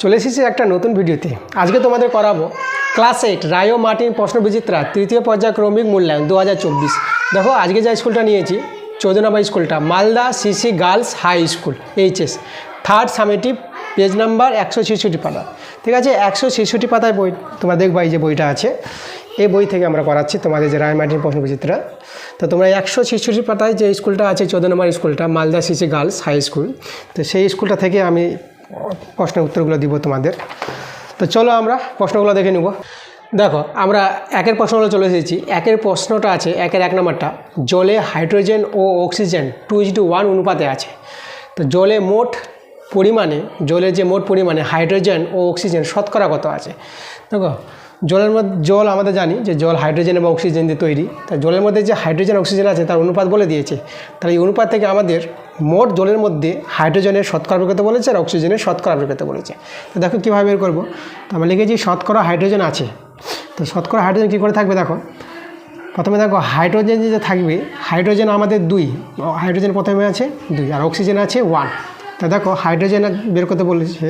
চলে এসেছি একটা নতুন ভিডিওতে। আজকে তোমাদের করাবো ক্লাস এইট, রায়ো মার্টিন প্রশ্নবিচিত্রা তৃতীয় পর্যায়ক্রমিক মূল্যায়ন দু হাজার চব্বিশ। দেখো, আজকে যে স্কুলটা নিয়েছি চৌদ্দ নম্বর স্কুলটা, Malda CC girls high school, HS. Third summative page number একশো ছেষট্টি পাতা। ঠিক আছে, একশো ছেষট্টি পাতায় বই, তোমরা দেখবা এই যে বইটা আছে। এই বই থেকে আমরা করাচ্ছি তোমাদের যে রায় মার্টিন প্রশ্নবিচিত্রা। তো তোমরা একশো ছেষট্টি পাতায় যে স্কুলটা আছে চৌদ্দ নম্বর স্কুলটা, Malda CC girls high school, তো সেই স্কুলটা থেকে আমি প্রশ্নের উত্তরগুলো দিব তোমাদের। তো চলো আমরা প্রশ্নগুলো দেখে নেব। দেখো, আমরা একের প্রশ্নগুলো চলে এসেছি। একের প্রশ্নটা আছে, একের এক নম্বরটা। জলে hydrogen O oxygen two is to one অনুপাতে আছে। তো জলে মোট পরিমাণে, জলে যে মোট পরিমাণে হাইড্রোজেন ও অক্সিজেন শতকরা কত আছে? দেখো জলের মধ্যে, জল আমাদের জানি যে জল হাইড্রোজেন এবং অক্সিজেন দিয়ে তৈরি। তা জলের মধ্যে যে হাইড্রোজেন, অক্সিজেন আছে, তার অনুপাত বলে দিয়েছে। তাহলে এই অনুপাত থেকে আমাদের মোট জলের মধ্যে হাইড্রোজেনের শতকরা বের করতে বলেছে আর অক্সিজেনের শতকরা বের করতে বলেছে। তো দেখো কীভাবে বের করব? তো আমরা লিখেছি শতকরা হাইড্রোজেন আছে। তো শতকরা হাইড্রোজেন কী করে থাকবে দেখো? প্রথমে দেখো হাইড্রোজেন যে থাকবে, হাইড্রোজেন আমাদের দুই। হাইড্রোজেন প্রথমে আছে দুই আর অক্সিজেন আছে ওয়ান তা দেখো হাইড্রোজেন বের করতে বলেছে,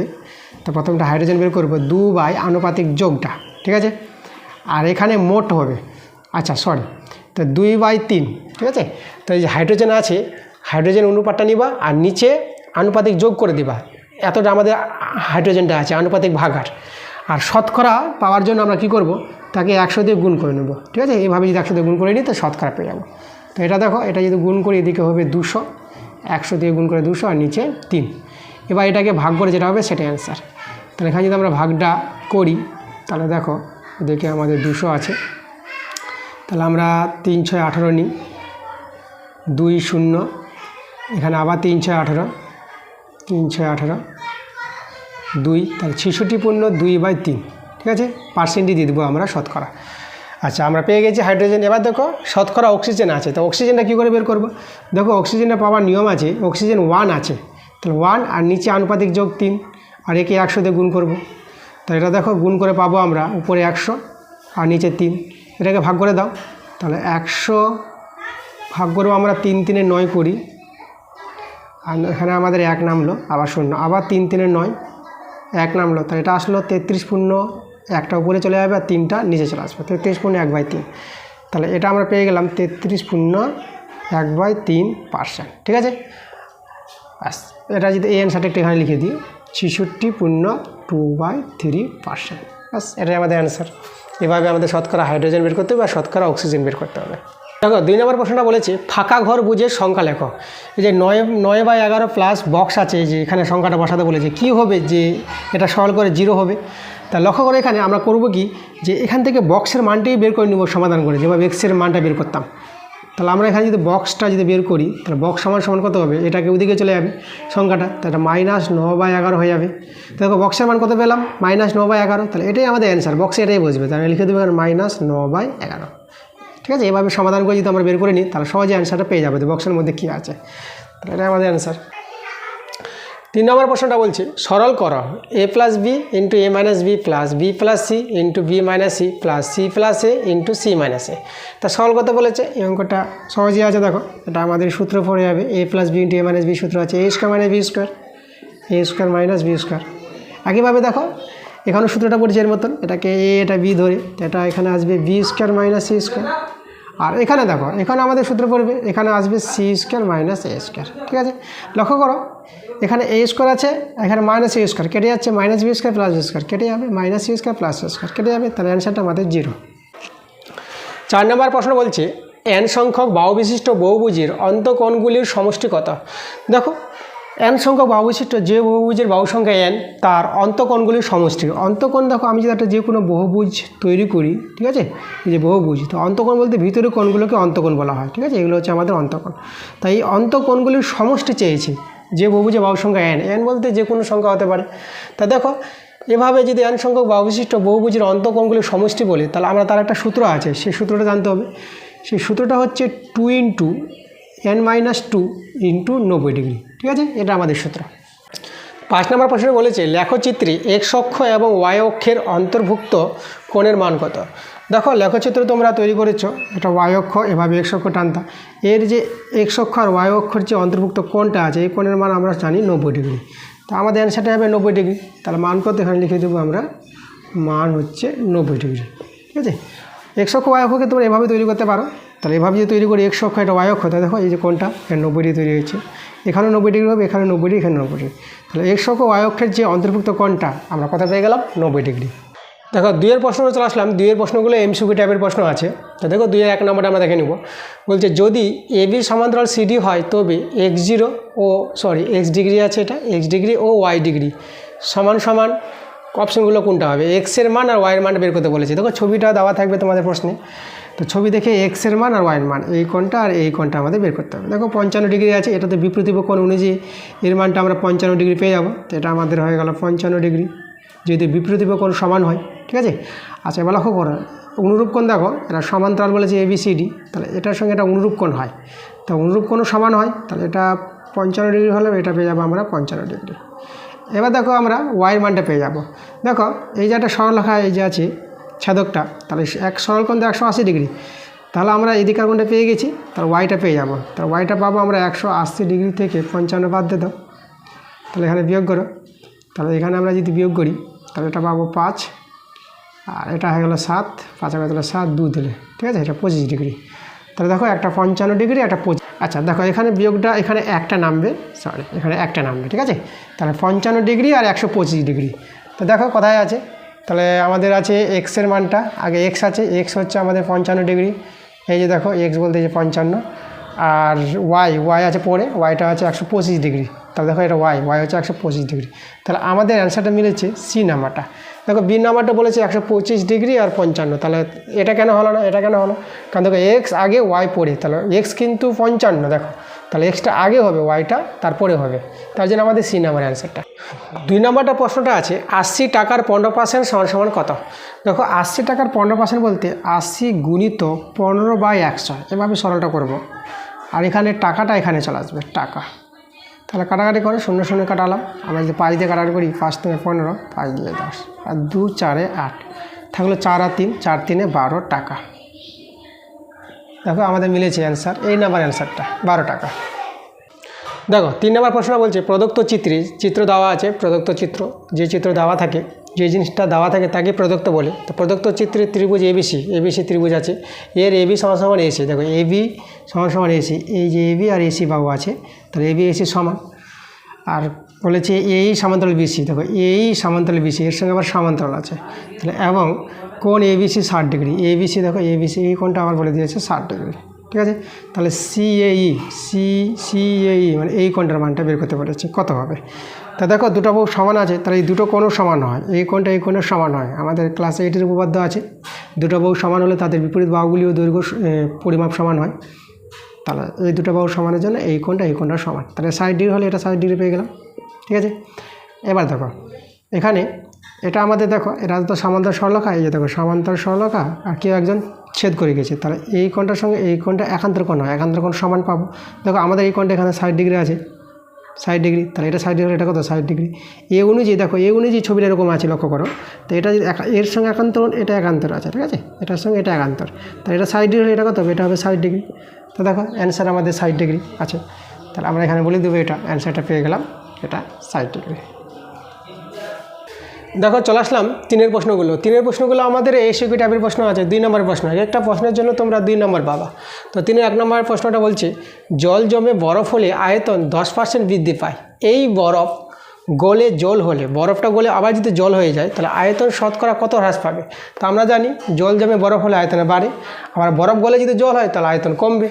তো প্রথমটা হাইড্রোজেন বের করব। দু বাই আনুপাতিক যোগটা। ঠিক আছে? আর এখানে মোট হবে। আচ্ছা সরি তো দুই বাই তিন, ঠিক আছে? তো এই যে হাইড্রোজেন আছে হাইড্রোজেন অনুপাতটা নিবা আর নিচে আনুপাতিক যোগ করে দিবা। এতটা আমাদের হাইড্রোজেনটা আছে, আনুপাতিক ভাগার আর। শতকরা পাওয়ার জন্য আমরা কি করব? তাকে একশো দিয়ে গুণ করে নেব, ঠিক আছে? এইভাবে যদি একশো দিয়ে গুণ করে নিই, তো শতকরা পেয়ে যাব। তো এটা দেখো, এটা যদি গুণ করি, এদিকে হবে দুশো, একশো দিয়ে গুণ করে দুশো আর নিচে তিন। এবার এটাকে ভাগ করে যেটা হবে, সেটাই অ্যান্সার তাহলে এখানে যদি আমরা ভাগটা করি তাহলে দেখো, এদিকে আমাদের দুশো আছে। তাহলে আমরা তিন ছয় আঠেরো নিই। দুই শূন্য, এখানে আবার তিন ছয় আঠেরো। তিন ছয় আঠেরো, দুই, তাহলে ছেষট্টি পূর্ণ দুই বাই তিন, ঠিক আছে? পার্সেন্টই দিয়ে দেবো আমরা শতকরা। আচ্ছা আমরা পেয়ে গেছি হাইড্রোজেন। এবার দেখো, শতকরা অক্সিজেন আছে। তো অক্সিজেনটা কী করে বের করব? দেখো অক্সিজেনটা পাওয়ার নিয়ম আছে, অক্সিজেন ওয়ান আছে। তাহলে ওয়ান আর নিচে আনুপাতিক যোগ তিন, আর একে একশো দিয়ে গুণ করব। তো এটা দেখো, গুণ করে পাবো আমরা উপরে একশো আর নিচে তিন। এটাকে ভাগ করে দাও। তাহলে একশো ভাগ করব আমরা তিন তিনে নয় করি। আর এখানে আমাদের এক নামলো, আবার শূন্য। আবার তিন তিনে নয়, এক নামলো। তাহলে এটা আসলো তেত্রিশ পূর্ণ একটা উপরে চলে যাবে আর তিনটা নিচে চলে আসবে। তেত্রিশ পূর্ণ এক বাই তিন। তাহলে এটা আমরা পেয়ে গেলাম তেত্রিশ পূর্ণ এক বাই তিন পার্সেন্ট। ঠিক আছে? ব্যাস। এটা যদি এই অ্যান্সারটা একটু এখানে লিখে দিই। ছেষট্টি পূর্ণ টু বাই থ্রি পার্সেন্ট ব্যাস, এটাই আমাদের অ্যান্সার এভাবে আমাদের শতকরা হাইড্রোজেন বের করতে হবে বা শতকরা অক্সিজেন বের করতে হবে। দেখো, দুই নম্বর প্রশ্নটা বলেছে, ফাঁকা ঘর বুঝে সংখ্যা লেখো। এই যে নয় নয় বাই এগারো প্লাস বক্স আছে যে এখানে সংখ্যাটা বসাতে বলেছে, কী হবে যে এটা সরল করে জিরো হবে? তা লক্ষ্য করে এখানে আমরা করব কি, যে এখান থেকে বক্সের মানটাই বের করে নেব, সমাধান করে, যেভাবে এক্সের মানটা বের করতাম। তাহলে আমরা এখানে যদি বক্সটা যদি বের করি, তাহলে বক্স সমান সমান কত হবে? এটাকে ওদিকে চলে যাবে সংখ্যাটা। তাহলে মাইনাস ন বাই এগারো হয়ে যাবে। দেখো বক্সের মান কত পেলাম? মাইনাস ন বাই এগারো। তাহলে এটাই আমাদের অ্যান্সার বক্সে এটাই বসবে। তাহলে লিখে দেবো এখানে মাইনাস ন বাই এগারো। ঠিক আছে? এভাবে সমাধান করে যদি আমরা বের করে নিই, তাহলে সহজে অ্যান্সারটা পেয়ে যাবে বক্সের মধ্যে কী আছে। তাহলে এটাই আমাদের অ্যান্সার তিন নম্বর প্রশ্নটা বলছে, সরল করো। A plus B into A minus B plus B plus C into B minus C plus C plus A into C minus A তা সরল করতে বলেছে, এই অঙ্কটা সহজেই আছে, দেখো। এটা আমাদের সূত্র পড়ে যাবে। A plus B into A minus B সূত্র আছে। A square minus B square A square minus B square একইভাবে দেখো, এখানেও সূত্রটা পড়ছে এর মতন। এটাকে এ এটা বি ধরে। এটা এখানে আসবে B square minus C square আর এখানে দেখো, এখানে আমাদের সূত্র পড়বে, এখানে আসবে C square minus A square ঠিক আছে? লক্ষ্য করো এখানে এ স্কোয়ার আছে, এখানে মাইনাস ইউ স্কোয়ার কেটে যাচ্ছে minus B square plus square কেটে যাবে minus C square plus square কেটে যাবে, তাহলে অ্যান্সারটা আমাদের জিরো চার নম্বর প্রশ্ন বলছে এন সংখ্যক বাহু বিশিষ্ট বহুভুজের অন্তকোণগুলির সমষ্টি কত? দেখো এন সংখ্যক বাহু বিশিষ্ট যে বহুভুজের বাহু সংখ্যা এন তার অন্তকোণগুলির সমষ্টি। অন্তকোণ দেখো, আমি যদি একটা যে কোনো বহুভুজ তৈরি করি, ঠিক আছে? এই যে বহুভুজ, তো অন্তকোণ বলতে ভিতরে কোণগুলোকে অন্তকোণ বলা হয়, ঠিক আছে? এগুলো হচ্ছে আমাদের অন্তকোণ। তাই এই অন্তকোণগুলির সমষ্টি চেয়েছি। যে বহুভুজে বাহু সংখ্যা এন এন বলতে যে কোনো সংখ্যা হতে পারে। তা দেখো, এভাবে যদি এন সংখ্যক বাহু বিশিষ্ট বহুভুজের অন্তকোণগুলির সমষ্টি বলি, তাহলে আমরা তার একটা সূত্র আছে, সেই সূত্রটা জানতে হবে। সেই সূত্রটা হচ্ছে two into N minus two into নব্বই ডিগ্রি ঠিক আছে? এটা আমাদের সূত্র। পাঁচ নম্বর প্রশ্নে বলেছে, লেখচিত্রে এক্স অক্ষ এবং ওয়াই অক্ষের অন্তর্ভুক্ত কোণের মান কত? দেখো, লেখচিত্র তোমরা তৈরি করেছ, এটা ওয়াই অক্ষ, এভাবে এক্স অক্ষ টানতা। এর যে এক্স অক্ষ আর ওয়াই অক্ষর যে অন্তর্ভুক্ত কোণটা আছে, এই কোণের মান আমরা জানি নব্বই ডিগ্রি। তো আমাদের অ্যান্সারটা হবে নব্বই ডিগ্রি। তাহলে মান কত এখানে লিখে দেবো আমরা? মান হচ্ছে নব্বই ডিগ্রি। ঠিক আছে? একশো অক্ষ ওয়াই অক্ষকে তোমরা এভাবে তৈরি করতে পারো। তাহলে এভাবে যদি তৈরি করি একশো অক্ষ এটা ওয়াই অক্ষ, তাহলে দেখো এই যে কোনটা নব্বই ডিগ্রি তৈরি হয়েছে। এখানেও নব্বই ডিগ্রি হবে, এখানে নব্বই ডিগ্রি এখানে নব্বই ডিগ্রি তাহলে একশো অক্ষ ওয়াই অক্ষের যে অন্তর্ভুক্ত কোণটা, আমরা কথা পেয়ে গেলাম, নব্বই ডিগ্রি দেখো, দুইয়ের প্রশ্ন চলে আসলাম। দুইয়ের প্রশ্নগুলো এমসিকিউ টাইপের প্রশ্ন আছে। তো দেখো, দুইয়ের এক নম্বরটা আমরা দেখে নেব। বলছে, যদি এ বি সমান্তরাল সিডি হয়, তবে এক্স জিরো ও সরি এক্স ডিগ্রি আছে এটা এক্স ডিগ্রি ও ওয়াই ডিগ্রি সমান সমান অপশনগুলো কোনটা হবে? এক্সের মান আর ওয়াইয়ের মান বের করতে বলেছে। দেখো, ছবিটা দেওয়া থাকবে তোমাদের প্রশ্নে। তো ছবি দেখে এক্সের মান আর ওয়াইয়ের মান, এই কোণটা আর এই কোণটা আমাদের বের করতে হবে। দেখো পঞ্চান্ন ডিগ্রি আছে, এটাতে বিপ্রতীপ কোণ অনুযায়ী এর মানটা আমরা পঞ্চান্ন ডিগ্রি পেয়ে যাব। তো এটা আমাদের হয়ে গেল পঞ্চান্ন ডিগ্রি। যদি বিপরীত কোণ সমান হয়, ঠিক আছে? আচ্ছা এবার লক্ষ্য করো, অনুরূপ কোণ দেখো এটা সমান্তরাল বলেছে এবিসিডি তাহলে এটার সঙ্গে এটা অনুরূপ কোণ হয়। তো অনুরূপ কোণও সমান হয়, তাহলে এটা পঞ্চান্ন ডিগ্রি হলে এটা পেয়ে যাব আমরা পঞ্চান্ন ডিগ্রি। এবার দেখো আমরা ওয়াইয়ের মানটা পেয়ে যাব। দেখো, এই যে একটা সরলরেখা এই যে আছে ছেদকটা। তাহলে এক সরল কোণ তো একশো আশি ডিগ্রি। তাহলে আমরা এদিকার কোণটা পেয়ে গেছি, তাহলে ওয়াইটা পেয়ে যাব। তাহলে ওয়াইটা পাবো আমরা একশো আশি ডিগ্রি থেকে পঞ্চান্ন বাদ দিয়ে দাও। তাহলে এখানে বিয়োগ করো। তাহলে এখানে আমরা যদি বিয়োগ করি, তাহলে এটা পাবো পাঁচ। আর এটা হয়ে গেলো সাত, পাঁচ হয়ে গেলো সাত, দু দিলে। ঠিক আছে? এটা পঁচিশ ডিগ্রি। তাহলে দেখো একটা পঞ্চান্ন ডিগ্রি, একটা পঁচিশ। আচ্ছা দেখো এখানে বিয়োগটা, এখানে একটা নামবে। সরি এখানে একটা নামবে, ঠিক আছে? তাহলে পঞ্চান্ন ডিগ্রি আর একশো পঁচিশ ডিগ্রি। তো দেখো কোথায় আছে? তাহলে আমাদের আছে এক্সের মানটা, আগে এক্স আছে এক্স হচ্ছে আমাদের পঞ্চান্ন ডিগ্রি। এই যে দেখো এক্স বলতে যে পঞ্চান্ন। আর ওয়াই ওয়াই আছে পরে ওয়াইটা আছে একশো পঁচিশ ডিগ্রি। তাহলে দেখো এটা ওয়াই ওয়াই হচ্ছে একশো পঁচিশ ডিগ্রি। তাহলে আমাদের অ্যান্সারটা মিলেছে সি নাম্বারটা। দেখো বি নাম্বারটা বলেছে একশো পঁচিশ ডিগ্রি আর পঞ্চান্ন। তাহলে এটা কেন হলো না? এটা কেন হলো কারণ দেখো এক্স আগে ওয়াই পরে। তাহলে এক্স কিন্তু পঞ্চান্ন, দেখো। তাহলে এক্সটা আগে হবে ওয়াইটা তারপরে হবে। তার জন্য আমাদের সি নাম্বার অ্যান্সারটা দুই নম্বরটা প্রশ্নটা আছে, আশি টাকার পনেরো পার্সেন্ট সমান সমান কত? দেখো, আশি টাকার পনেরো পার্সেন্ট বলতে আশি গুণিত পনেরো বাই একশো, এভাবে সরলটা করব। আর এখানে টাকাটা এখানে চলে আসবে, টাকা। তাহলে কাটাকাটি করে শূন্য শূন্য কাটালাম। আমরা যদি পাঁচ দিয়ে কাটাকাটি করি, পাঁচ থেকে পনেরো, পাঁচ দিয়ে দশ, আর দু চারে আট। থাকল চার আর তিন, চার তিনে বারো টাকা। দেখো, আমাদের মিলেছে অ্যান্সার এই নাম্বার অ্যান্সারটা বারো টাকা। দেখো, তিন নম্বর প্রশ্ন বলছে, প্রদত্ত চিত্রে চিত্র দেওয়া আছে, প্রদত্ত চিত্র। যে চিত্র দেওয়া থাকে, যে জিনিসটা দেওয়া থাকে, তাকে প্রদত্ত বলে। তো প্রদত্ত চিত্রে ত্রিভুজ এবিসি এবিসি ত্রিভুজ আছে। এর এবি সমান সমান এসি দেখো এবি সমান সমান এসি এই যে এবি আর এসি বাবু আছে, তাহলে এবি এসি সমান। আর বলেছে এই সমান্তরাল বিসি দেখো এই সমান্তরাল বিসি এর সঙ্গে আবার সমান্তরাল আছে। তাহলে এবং কোন এবিসি ষাট ডিগ্রি? এবিসি দেখো এবিসি এই কোনটা আমার বলে দিয়েছে ষাট ডিগ্রি। ঠিক আছে? তাহলে সিএই সি সিএই মানে এই কোনটার মানটা বের করতে বলেছে কত হবে? তা দেখো, দুটো বউ সমান আছে, তাহলে এই দুটো কোণও সমান হয়। এই কোণটা এই কোণের সমান হয়। আমাদের ক্লাস এইটের উপপাদ্য আছে। দুটো বউ সমান হলে তাদের বিপরীত বাহুগুলিও দৈর্ঘ্য পরিমাপ সমান হয়। তাহলে এই দুটো বাহু সমানের জন্য এই কোণটা এই কোণটা সমান। তাহলে ষাট ডিগ্রি হলে এটা ষাট ডিগ্রি পেয়ে গেলাম। ঠিক আছে? এবার দেখো, এখানে এটা আমাদের দেখো, এটা তো সমান্তর সরলরেখা, এই যে দেখো, সমান্তর সরলরেখা, আর কেউ একজন ছেদ করে গেছে। তাহলে এই কোণটার সঙ্গে এই কোণটা একান্তর কোণ হয়, একান্তর কোণ সমান পাবো। দেখো, আমাদের এই কোণটা এখানে ষাট ডিগ্রি আছে। ষাট ডিগ্রি, তাহলে এটা ষাট ডিগ্রি, এটা কত? ষাট ডিগ্রি। এ অনুযায়ী দেখো এ অনুযায়ী ছবিটা এরকম আছে, লক্ষ্য করো। তো এটা যদি এর সঙ্গে একান্তর এটা একান্তর আছে, ঠিক আছে? এটার সঙ্গে এটা একান্তর। তাহলে এটা ষাট ডিগ্রি, এটা কত? হবে এটা হবে ষাট ডিগ্রি। তো দেখো অ্যান্সার আমাদের ষাট ডিগ্রি আছে। তাহলে আমরা এখানে বলে দেবো এটা অ্যান্সারটা পেয়ে গেলাম। এটা ষাট ডিগ্রি দেখো, চলে আসলাম তিনের প্রশ্নগুলো। তিনের প্রশ্নগুলো আমাদের এই এসিকি টাইপের প্রশ্ন আছে, দুই নম্বরের প্রশ্ন। এক একটা প্রশ্নের জন্য তোমরা দুই নম্বর পাবা। তো তিনের এক নম্বরের প্রশ্নটা বলছে, জল জমে বরফ হলে আয়তন দশ পার্সেন্ট বৃদ্ধি পায়। এই বরফ গলে জল হলে, বরফটা গলে আবার যদি জল হয়ে যায়, তাহলে আয়তন শতকরা কত হ্রাস পাবে? তো আমরা জানি, জল জমে বরফ হলে আয়তনে বাড়ে। আবার বরফ গলে যদি জল হয়, তাহলে আয়তন কমবে।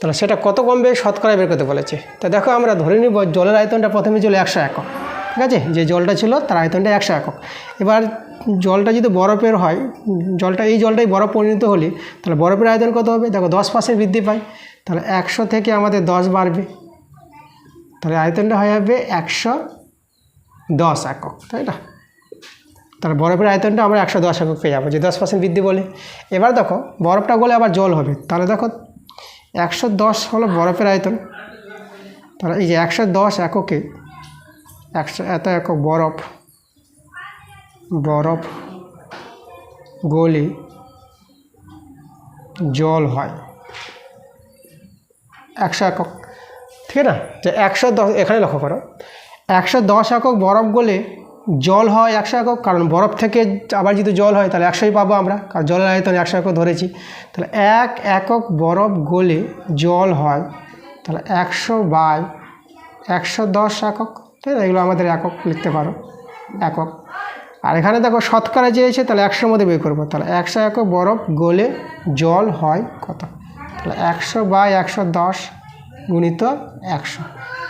তাহলে সেটা কত কমবে শতকরা বের করতে বলেছে। তা দেখো আমরা ধরে নিব জলের আয়তনটা প্রথমে ছিল একশো একক, ঠিক আছে? যে জলটা ছিল তার আয়তনটা একশো একক। এবার জলটা যদি বরফের হয়, জলটা, এই জলটাই বরফ পরিণত হলে তাহলে বরফের আয়তন কত হবে? দেখো দশ পার্সেন্ট বৃদ্ধি পায়। তাহলে একশো থেকে আমাদের দশ বাড়বে। তাহলে আয়তনটা হয়ে যাবে একশো দশ একক, তাই না? তাহলে বরফের আয়তনটা আমরা একশো দশ একক পেয়ে যাব, যে দশ পার্সেন্ট বৃদ্ধি বলে। এবার দেখো বরফটা গলে আবার জল হবে। তাহলে দেখো একশো দশ হলো বরফের আয়তন। তাহলে এই যে একশো দশ এককে, একশো এত একক বরফ বরফ গলে জল হয়। একশো একক, ঠিক না? যে একশো দশ, এখানে লক্ষ্য করো। একশো দশ একক বরফ গলে জল হয় একশো একক, কারণ বরফ থেকে আবার যদি জল হয় তাহলে একশোই পাবো আমরা, কারণ জলের আয়তন একশো একক ধরেছি। তাহলে এক একক বরফ গলে জল হয়, তাহলে একশো বাই একশো দশ একক আছে এগুলো আমাদের একক, লিখতে পারো, একক। আর এখানে দেখো শতকরা চেয়েছে তাহলে একশোর মধ্যে বের করব, তাহলে একশো একক বরফ গলে জল হয় কত? তাহলে একশো বাই একশো দশ গুণিত একশো।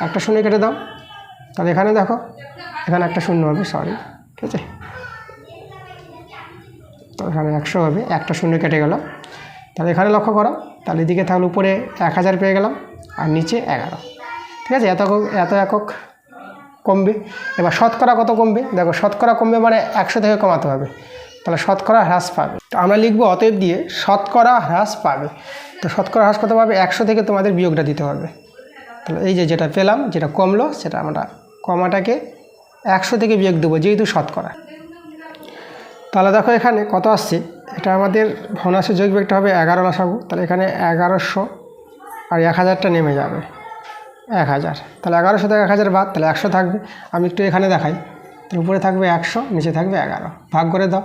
একটা শুনে কেটে দাও। তাহলে এখানে দেখো এখানে একটা শূন্য হবে সরি ঠিক আছে? তো এখানে একশো হবে, একটা শূন্য কেটে গেল। তাহলে এখানে লক্ষ্য করো, তাহলে এদিকে তাহলে উপরে এক হাজার পেয়ে গেলাম, আর নিচে এগারো। ঠিক আছে? এত এত একক কমবে। এবার শতকরা কত কমবে? দেখো, শতকরা কমবে মানে একশো থেকে কমাতে হবে। তাহলে শতকরা হ্রাস পাবে। তো আমরা লিখব অতএব দিয়ে শতকরা হ্রাস পাবে। তো শতকরা হ্রাস কত পাবে? একশো থেকে তোমাদের বিয়োগটা দিতে হবে। তাহলে এই যে যেটা পেলাম, যেটা কমলো, সেটা আমরা কমাটাকে একশো থেকে বিয়োগ দেবো, যেহেতু শতকরা। তাহলে দেখো এখানে কত আসছে? এটা আমাদের ভনাসের যোগ বিয়োগটা হবে এগারো বসাবো তাহলে এখানে এগারোশো আর এক হাজারটা নেমে যাবে। এক হাজার। তাহলে এগারোশো থেকে এক হাজার বাদ, তাহলে একশো থাকবে। আমি একটু এখানে দেখাই। তাহলে উপরে থাকবে একশো, নিচে থাকবে এগারো। ভাগ করে দাও।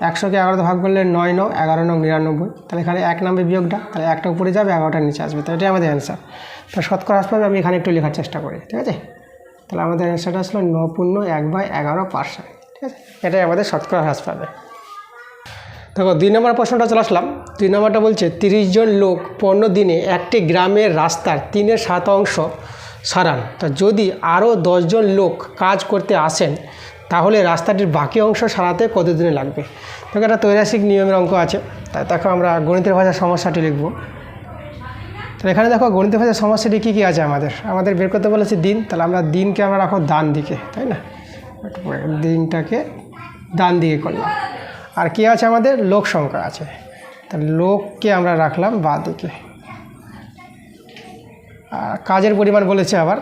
একশোকে এগারোতে ভাগ করলে নয় নয়, এগারো নয় নিরানব্বই। তাহলে এখানে এক নামবে বিয়োগটা, তাহলে একটা উপরে যাবে, এগারোটা নিচে আসবে। তো এটাই আমাদের অ্যান্সার তাহলে শতকরা আসবে আমি এখানে একটু লেখার চেষ্টা করি, ঠিক আছে? তাহলে আমাদের অ্যান্সারটা আসলো ন পূর্ণ এক বাই এগারো পার্সেন্ট ঠিক আছে? এটাই আমাদের শতকরা হ্রাস পাবে। দেখো, দুই নম্বর প্রশ্নটা চলে আসলাম। দুই নম্বরটা বলছে, তিরিশ জন লোক পনেরো দিনে একটি গ্রামের রাস্তার তিনের সাত অংশ সারান। তা যদি আরও দশজন লোক কাজ করতে আসেন, তাহলে রাস্তাটির বাকি অংশ সারাতে কতদিনে লাগবে? দেখো, একটা তৈরাসিক নিয়মের অঙ্ক আছে। তাই দেখো, আমরা গণিতের ভাষার সমস্যাটি লিখব। তো এখানে দেখো গণিত ভাষার সমস্যাটি কী কী আছে আমাদের? আমাদের বের করতে বলেছে দিন, তাহলে আমরা দিনকে আমরা রাখো ডান দিকে, তাই না? দিনটাকে ডান দিকে করলাম। আর কি আছে আমাদের? লোক সংখ্যা আছে। তা লোককে আমরা রাখলাম বা দিকে। আর কাজের পরিমাণ বলেছে আবার।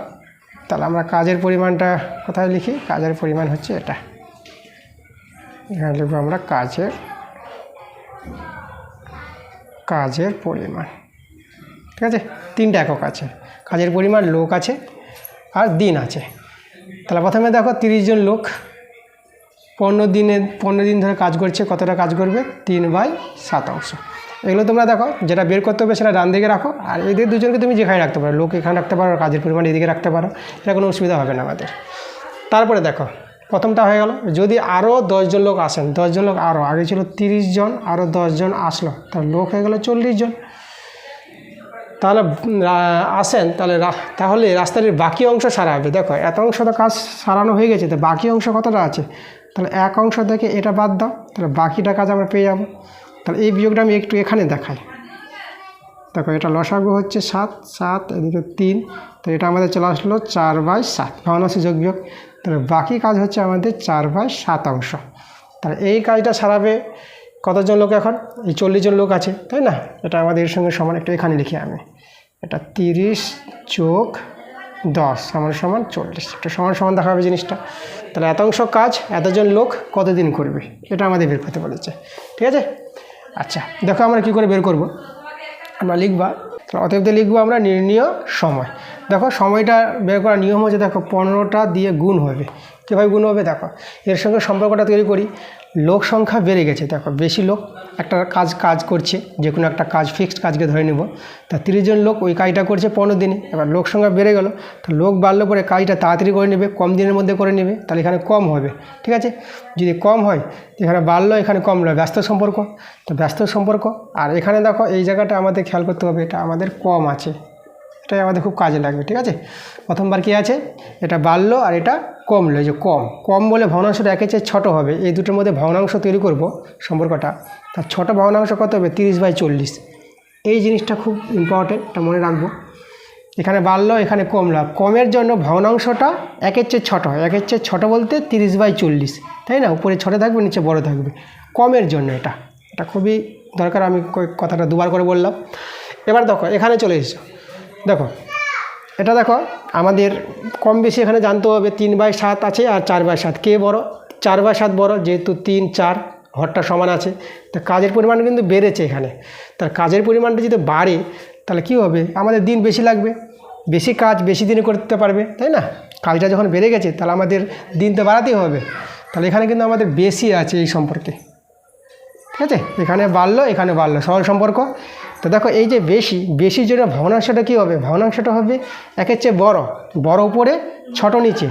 তাহলে আমরা কাজের পরিমাণটা কোথায় লিখি? কাজের পরিমাণ হচ্ছে এটা। এখানে লিখব আমরা কাজের কাজের পরিমাণ। ঠিক আছে? তিনটা একক আছে। কাজের পরিমাণ লোক আছে আর দিন আছে। তাহলে প্রথমে দেখো তিরিশ জন লোক। পনেরো দিনে, পনেরো দিন ধরে কাজ করছে, কতটা কাজ করবে? তিন বাই সাত অংশ। এগুলো তোমরা দেখো, যেটা বের করতে হবে সেটা ডান দিকে রাখো। আর এদের দুজনকে তুমি যেখানে রাখতে পারো, লোক এখানে রাখতে পারো, কাজের পরিমাণ এদিকে রাখতে পারো, এটা কোনো অসুবিধা হবে না আমাদের। তারপরে দেখো, প্রথমটা হয়ে গেল, যদি আরও দশজন লোক আসেন দশজন লোক আরও আগে ছিল তিরিশ জন আরও দশজন আসলো, তাহলে লোক হয়ে গেলো চল্লিশ জন। তাহলে আসেন, তাহলে তাহলে রাস্তাটির বাকি অংশ সারাবে দেখো এত অংশ তো কাজ সারানো হয়ে গেছে, তো বাকি অংশ কতটা আছে? তাহলে এক অংশ থেকে এটা বাদ দাও, তাহলে বাকিটা কাজ আমরা পেয়ে যাব। তাহলে এই বিয়োগটা আমি একটু এখানে দেখাই। দেখো, এটা লসাগু হচ্ছে সাত সাত, এদিকে তিন, তো এটা আমাদের চলে আসলো চার বাই সাত ভগ্নাংশ যোগ বিয়োগ। তাহলে বাকি কাজ হচ্ছে আমাদের চার বাই সাত অংশ। তাহলে এই কাজটা সারাবে কতজন লোক এখন? এই চল্লিশ জন লোক আছে, তাই না? এটা আমাদের সঙ্গে সমান, একটু এখানে লিখি আমি। এটা তিরিশ যোগ দশ, সমান সমান চল্লিশ। একটা সমান সমান দেখা হবে জিনিসটা। তাহলে এত অংশ কাজ, এতজন লোক কতদিন করবে? এটা আমাদের বের করতে বলেছে। ঠিক আছে? আচ্ছা দেখো আমরা কী করে বের করব। আমরা লিখবা অতএব লিখব আমরা নির্ণীয় সময়। দেখো, সময়টা বের করার নিয়ম হচ্ছে, দেখো, পনেরোটা দিয়ে গুণ হবে। কীভাবে গুণ হবে? দেখো, এর সঙ্গে সম্পর্কটা তৈরি করি। লোক সংখ্যা বেড়ে গেছে, দেখো, বেশি লোক একটা কাজ কাজ করছে, যে কোনো একটা কাজ ফিক্সড কাজকে ধরে নেব। তা তিরিশ জন লোক ওই কাজটা করছে পনেরো দিনে, এবার লোক সংখ্যা বেড়ে গেল, তো লোক বাড়লে পরে কাজটা তাড়াতাড়ি করে নেবে, কম দিনের মধ্যে করে নেবে, তাহলে এখানে কম হবে, ঠিক আছে? যদি কম হয়, এখানে বাড়লো, এখানে কম নয়, ব্যস্ত সম্পর্ক। তো ব্যস্ত সম্পর্ক, আর এখানে দেখো, এই জায়গাটা আমাদের খেয়াল করতে হবে, এটা আমাদের কম আছে। এটাই আমাদের খুব কাজে লাগবে, ঠিক আছে? প্রথমবার কি আছে? এটা বাড়লো আর এটা কমলো, এই যে কম। কম বলে ভগ্নাংশটা একের চেয়ে ছোটো হবে। এই দুটোর মধ্যে ভগ্নাংশ তৈরি করব সম্পর্কটা। তার ছোটো ভগ্নাংশ কত হবে? তিরিশ বাই চল্লিশ। এই জিনিসটা খুব ইম্পর্টেন্ট এটা মনে রাখব। এখানে বাড়লো, এখানে কমলো। কমের জন্য ভগ্নাংশটা একের চেয়ে ছোটো হয়। একের চেয়ে ছোটো বলতে তিরিশ বাই চল্লিশ। তাই না? উপরে ছোটো থাকবে, নিচে বড় থাকবে। কমের জন্য এটা। এটা খুবই দরকার। আমি কথাটা দুবার করে বললাম। এবার দেখো, এখানে চলে এসো দেখো, এটা দেখো, আমাদের কম বেশি এখানে জানতে হবে তিন বাই সাত আছে আর চার বাই সাত। কে বড়? চার বাই সাত বড়, যেহেতু তিন, চার ঘরটা সমান আছে। তা কাজের পরিমাণ কিন্তু বেড়েছে এখানে। তার কাজের পরিমাণটা যদি বাড়ে, তাহলে কি হবে? আমাদের দিন বেশি লাগবে। বেশি কাজ বেশি দিনে করতে পারবে, তাই না? কাজটা যখন বেড়ে গেছে, তাহলে আমাদের দিন তো বাড়াতেই হবে। তাহলে এখানে কিন্তু আমাদের বেশি আছে এই সম্পর্কে। ঠিক আছে? এখানে বাড়লো এখানে বাড়লো। সরল সম্পর্ক। তো দেখো এই যে বেশি বেশি জন্য ভগ্নাংশটা কী হবে? ভগ্নাংশটা হবে একের চেয়ে বড়। বড় উপরে, ছোট নিচে।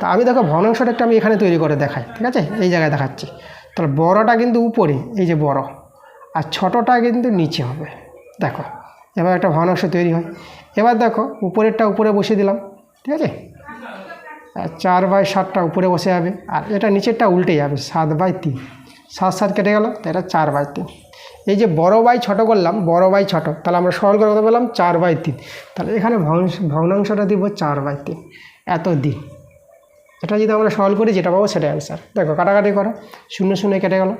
তা আমি দেখো ভগ্নাংশটা একটা আমি এখানে তৈরি করে দেখাই, ঠিক আছে? এই জায়গায় দেখাচ্ছি। তাহলে বড়টা কিন্তু উপরে, এই যে বড়। আর ছোটটা কিন্তু নিচে হবে। দেখো, এবার একটা ভগ্নাংশ তৈরি হয়। এবার দেখো উপরেরটা উপরে বসিয়ে দিলাম, ঠিক আছে? চার বাই সাতটা উপরে বসে যাবে। আর এটা নিচেরটা উল্টে যাবে, সাত বাই তিন। সাত সাত কেটে গেল এটা চার বাই তিন। এই যে বড় বাই ছোট করলাম, বড় বাই ছোট, তাহলে আমরা সরল করে কথা বললাম চার বাই তিন। তাহলে এখানে ভগ্নাংশ, ভগ্নাংশটা দিব চার বাই তিন। এত দিন। এটা যদি আমরা সরল করি, যেটা পাবো সেটা অ্যান্সার দেখো, কাটাকাটি করো। শূন্য শূন্য কেটে গেল।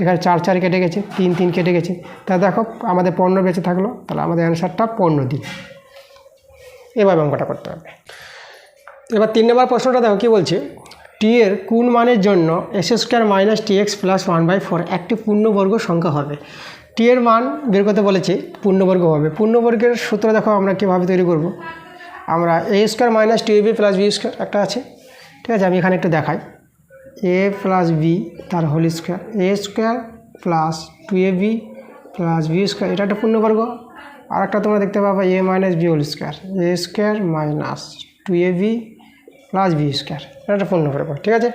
এখানে চার চার কেটে গেছে, তিন তিন কেটে গেছে। তা দেখো, আমাদের পণ্য বেঁচে থাকল, তাহলে আমাদের অ্যান্সারটা পণ্য দিন। এভাবে অঙ্কটা করতে হবে। এবার তিন নম্বর প্রশ্নটা দেখো, কী বলছে? টি এর কোন মানের জন্য S square minus T X plus one by four একটি পূর্ণবর্গ সংখ্যা হবে। টি এর মান বের করতে বলেছে, পূর্ণবর্গ হবে। পূর্ণবর্গের সূত্র দেখো আমরা কীভাবে তৈরি করব। আমরা A square minus two A B plus B square একটা আছে, ঠিক আছে? আমি এখানে একটু দেখাই। এ প্লাস বি তার whole square A square plus two A B plus B square এটা একটা পূর্ণবর্গ। আর একটা তোমরা দেখতে পাবা A minus B whole square A square minus two A B plus B square এটা একটা পূর্ণ পূর্ণবর্গ ঠিক আছে?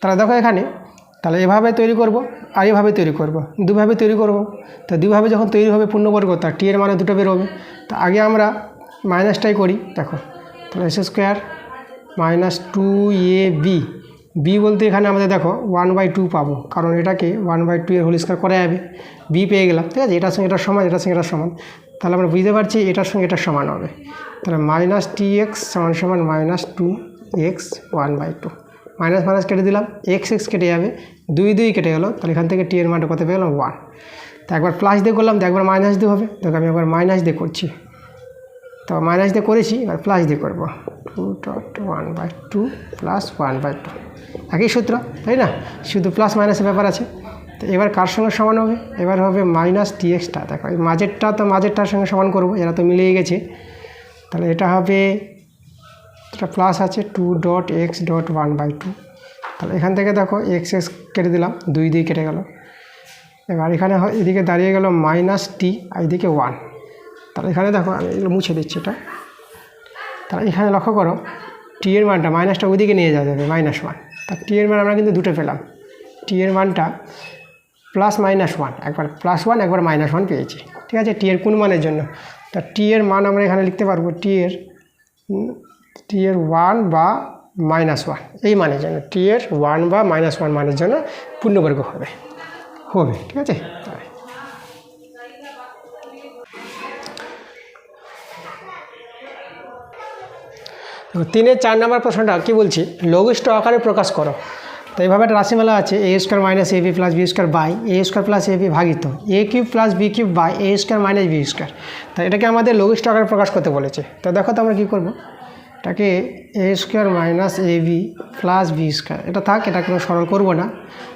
তাহলে দেখো এখানে, তাহলে এভাবে তৈরি করব আর এভাবে তৈরি করব। দুভাবে তৈরি করব। তো দুভাবে যখন তৈরি হবে পূর্ণবর্গ তার টি এর মানে দুটো বেরোবে। তা আগে আমরা মাইনাসটাই করি, দেখো। তাহলে S square minus two A B B বলতে এখানে আমাদের দেখো ওয়ান বাই টু পাবো, কারণ এটাকে ওয়ান বাই টু এর হোল স্কোয়ার করা যাবে। বি পেয়ে গেলাম, ঠিক আছে? এটার সঙ্গে এটার সমান, এটার সঙ্গে এটার সমান। তাহলে আমরা বুঝতে পারছি এটার সঙ্গে এটার সমান হবে। তাহলে মাইনাস টি এক্স সমান সমান minus two X one by two minus minus কেটে দিলাম এক্স এক্স কেটে যাবে, দুই দুই কেটে গেলো, তাহলে এখান থেকে টি এর মানটা কত পেয়ে গেলাম? ওয়ান তো একবার প্লাস দিয়ে করলাম, তো একবার মাইনাস দিয়ে হবে। দেখো আমি একবার মাইনাস দিয়ে করছি। তো মাইনাস দিয়ে করেছি, এবার প্লাস দিয়ে করব। Two dot one by two plus one by two একই সূত্র, তাই না? শুধু প্লাস মাইনাসের ব্যাপার আছে। তো এবার কার সঙ্গে সমান হবে? এবার হবে মাইনাস টি। এক্সটা দেখো মাঝেরটা তো মাঝেরটার সঙ্গে সমান করব, এরা তো মিলিয়ে গেছে। তাহলে এটা হবে এটা প্লাস আছে two dot X dot one by two তাহলে এখান থেকে দেখো এক্স এক্স কেটে দিলাম, দুই দিয়ে কেটে গেল। এবার এখানে এদিকে দাঁড়িয়ে গেল মাইনাস টি আর এদিকে ওয়ান তাহলে এখানে দেখো আমি এগুলো মুছে দিচ্ছি এটা। তাহলে এখানে লক্ষ্য করো টি এর মানটা মাইনাসটা ওইদিকে নিয়ে যাওয়া যাবে মাইনাস ওয়ান তা টি এর মান আমরা কিন্তু দুটো পেলাম। টি এর মানটা প্লাস মাইনাস ওয়ান একবার প্লাস ওয়ান একবার মাইনাস ওয়ান পেয়েছি। ঠিক আছে টি এর কোন মানের জন্য? তা টি এর মান আমরা এখানে লিখতে পারব টি এর টি এর ওয়ান বা মাইনাস ওয়ান এই মানের জন্য টি এর ওয়ান বা মাইনাস ওয়ান মানের জন্য পূর্ণবর্গ হবে। হবে, ঠিক আছে? তিনের চার নম্বর প্রশ্নটা কী বলছি? লঘিষ্ঠ আকারে প্রকাশ করো। তো এইভাবে একটা রাশিমালা আছে A square minus A plus B square by A square plus A ভাগিত A cube plus B cube by A square minus B square তা এটাকে আমাদের লঘিষ্ঠ আকারে প্রকাশ করতে বলেছে। তো দেখো তো আমরা কী করব? এটাকে A square minus A B plus B square এটা থাক, এটা কোনো সরল করব না।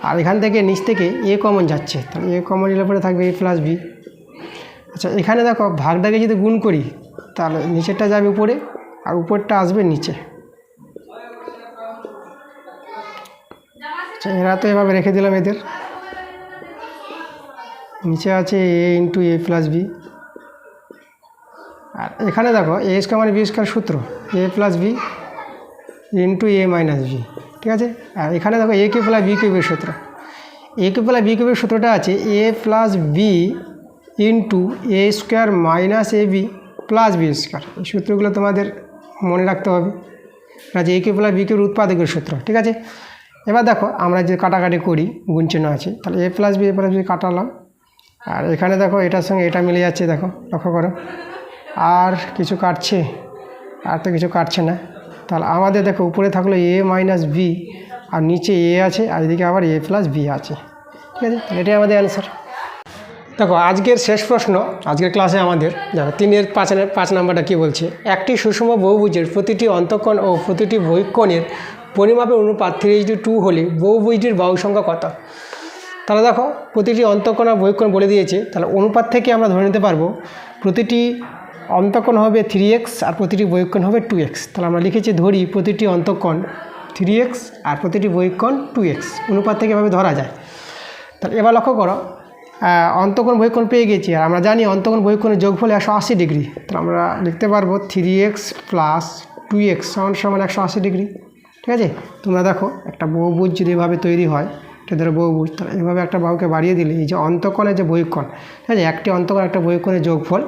আর এখান থেকে নিচ থেকে এ কমন যাচ্ছে। তাহলে এ কমন নিলে পরে থাকবে এ প্লাস বি আচ্ছা এখানে দেখো ভাগটাকে যদি গুণ করি, তাহলে নিচেরটা যাবে উপরে আর উপরটা আসবে নিচে। আচ্ছা এরা তো এভাবে রেখে দিলাম এদের। নিচে আছে A into A plus B আর এখানে দেখো এ স্কোয়ার মানে বি স্কোয়ার সূত্র A plus B into A minus B ঠিক আছে? আর এখানে দেখো এ কিউ প্লাস বি কিউবের সূত্র। এ কিউ প্লাস বি কিউবের সূত্রটা আছে A plus B into A square minus A B plus B square এই সূত্রগুলো তোমাদের মনে রাখতে হবে। যে এ কিউ প্লাস বি কিউর উৎপাদকের সূত্র, ঠিক আছে? এবার দেখো, আমরা যে কাটাকাটি করি গুণ চিহ্ন আছে, তাহলে A plus B A plus B কাটালাম। আর এখানে দেখো, এটার সঙ্গে এটা মিলে যাচ্ছে, দেখো, লক্ষ্য করো। আর কিছু কাটছে, আর তো কিছু কাটছে না। তাহলে আমাদের দেখো, উপরে থাকল এ মাইনাস বি আর নিচে এ আছে, আর এদিকে আবার এ প্লাস বি আছে। ঠিক আছে? এটাই আমাদের অ্যান্সার দেখো, আজকের শেষ প্রশ্ন, আজকের ক্লাসে আমাদের, দেখো, তিনের পাঁচ পাঁচ নাম্বারটা কী বলছে? একটি সুষম বহুভুজের প্রতিটি অন্তঃকোণ ও প্রতিটি বহিকোণের পরিমাপের অনুপাত থ্রি ইস্টু টু হলে বহুভুজটির বাহু সংখ্যা কত? তাহলে দেখো, প্রতিটি অন্তঃকোণ আর বহিকোণ বলে দিয়েছে। তাহলে অনুপাত থেকে আমরা ধরে নিতে পারব, প্রতিটি অন্তকোণ হবে থ্রি এক্স আর প্রতিটি বহিকোণ হবে টু এক্স তাহলে আমরা লিখেছি ধরি প্রতিটি অন্তকোণ থ্রি এক্স আর প্রতিটি বহিকোণ টু এক্স অনুপাত থেকে এভাবে ধরা যায়। তাহলে এবার লক্ষ্য করো অন্তকোণ বহিকোণ পেয়ে গেছি। আর আমরা জানি অন্তকোণ বহিকোণের যোগফল একশো আশি ডিগ্রি। তাহলে আমরা লিখতে পারব three X plus two X সমান সমান একশো আশি ডিগ্রি। ঠিক আছে? তোমরা দেখো, একটা বহুভুজ যদি এভাবে তৈরি হয় এটা ধরো বহুভুজ তাহলে এভাবে একটা বাহুকে বাড়িয়ে দিলে এই যে অন্তকোণের যে বহিকোণ ঠিক আছে একটি অন্তকোণ একটা বহিকোণের যোগফল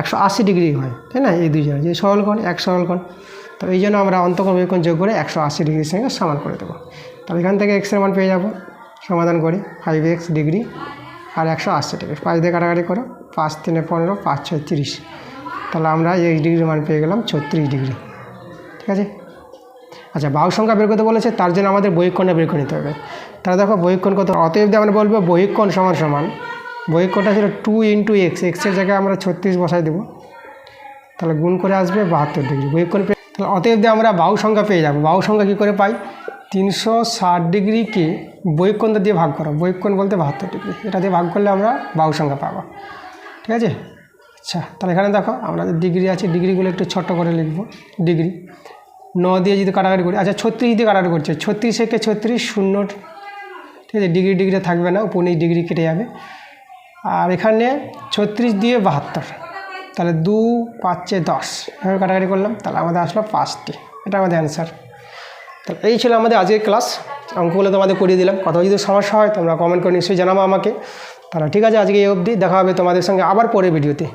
একশো আশি ডিগ্রি হয়, তাই না? এই দুজনে যে সরলকোণ, এক সরলকোণ। তো এই জন্য আমরা অন্তকোণ বহিকোণ যোগ করে একশো আশি ডিগ্রির সঙ্গে সমান করে দেবো। তাহলে এখান থেকে এক্সের মান পেয়ে যাব। সমাধান করি ফাইভ এক্স ডিগ্রি আর একশো আশি ডিগ্রি। পাঁচ দিয়ে কাটাকাটি করো, পাঁচ তিনে পনেরো, পাঁচ ছয় তিরিশ। তাহলে আমরা এই ডিগ্রির মান পেয়ে গেলাম ছত্রিশ ডিগ্রি। ঠিক আছে? আচ্ছা বাহু সংখ্যা বের করতে বলেছে, তার জন্য আমাদের বহিকোণটা বের করে নিতে হবে। তাহলে দেখো বহিকোণ কত? অতএব আমরা বলব বহিকোণ সমান সমান। বহিকোণটা ছিল টু ইন্টু এক্স এক্সের জায়গায় আমরা ছত্রিশ বসাই দেবো। তাহলে গুণ করে আসবে বাহাত্তর ডিগ্রি বহিকোণ পেয়ে তাহলে অতএব দিয়ে আমরা বাহু সংখ্যা পেয়ে যাব। বাহু সংখ্যা কী করে পাই? তিনশো ষাট ডিগ্রিকে বহিকোণটা দিয়ে ভাগ করো। বহিকোণ বলতে বাহাত্তর ডিগ্রি এটা দিয়ে ভাগ করলে আমরা বাহু সংখ্যা পাবো। ঠিক আছে? আচ্ছা তাহলে এখানে দেখো আমরা ডিগ্রি আছে ডিগ্রিগুলো একটু ছোট্ট করে লিখব। ডিগ্রি ন দিয়ে যদি কাটাকাটি করি আচ্ছা ছত্রিশ দিয়ে কাটাকাটি করছে। ছত্রিশ একে ছত্রিশ, শূন্য ঠিক আছে ডিগ্রি ডিগ্রি থাকবে না পনেরো ডিগ্রি কেটে যাবে। আর এখানে ছত্রিশ দিয়ে বাহাত্তর, তাহলে দু পাঁচে দশ, এভাবে কাটাকাটি করলাম, তাহলে আমাদের আসলো পাঁচটি, এটা আমাদের অ্যান্সার তাহলে এই ছিল আমাদের আজকের ক্লাস অঙ্কগুলো তোমাদের করিয়ে দিলাম, কোথাও যদি সমস্যা হয় তোমরা কমেন্ট করে নিশ্চয়ই জানাব আমাকে। তাহলে ঠিক আছে, আজকে এই অবধি, দেখা হবে তোমাদের সঙ্গে আবার পরে ভিডিওতে